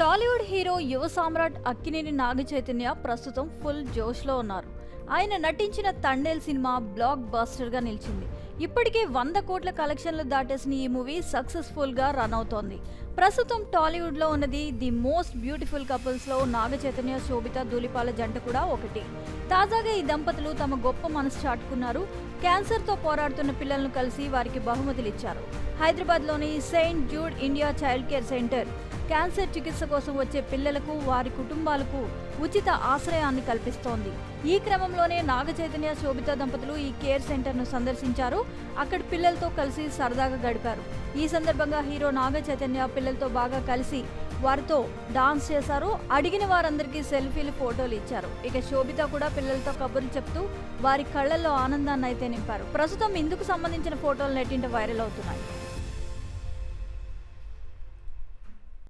Tollywood hero యువ సామ్రాట్ అక్కినేని నాగ చైతన్య ప్రస్తుతం full జోష్లో ఉన్నారు. ఆయన నటించిన తండేల్ సినిమా బ్లాక్ బాస్టర్గా నిలిచింది. ఇప్పటికే వంద కోట్ల కలెక్షన్లు దాటేసిన ఈ మూవీ సక్సెస్ఫుల్గా రన్ అవుతోంది. ప్రస్తుతం టాలీవుడ్లో ఉన్నది ది మోస్ట్ బ్యూటిఫుల్ కపుల్స్లో నాగ చైతన్య శోభిత ధూళిపాల జంట కూడా ఒకటి. తాజాగా ఈ దంపతులు తమ గొప్ప మనసు చాటుకున్నారు. క్యాన్సర్తో పోరాడుతున్న పిల్లలను కలిసి వారికి బహుమతులు ఇచ్చారు. హైదరాబాద్లోని Saint Jude India child care centre cancer చికిత్స కోసం వచ్చే పిల్లలకు వారి కుటుంబాలకు ఉచిత ఆశ్రయాన్ని కల్పిస్తోంది. ఈ క్రమంలోనే నాగ చైతన్య శోభిత దంపతులు ఈ కేర్ సెంటర్ను సందర్శించారు. అక్కడ పిల్లలతో కలిసి సరదాగా గడిపారు. ఈ సందర్భంగా హీరో నాగ చైతన్య పిల్లలతో బాగా కలిసి వారితో డాన్స్ చేశారు. అడిగిన వారందరికీ సెల్ఫీలు ఫోటోలు ఇచ్చారు. ఇక శోభిత కూడా పిల్లలతో కబుర్లు చెప్తూ వారి కళ్ళల్లో ఆనందాన్ని అయితే నింపారు. ప్రస్తుతం ఇందుకు సంబంధించిన ఫోటోలు నెట్టింట వైరల్ అవుతున్నాయి.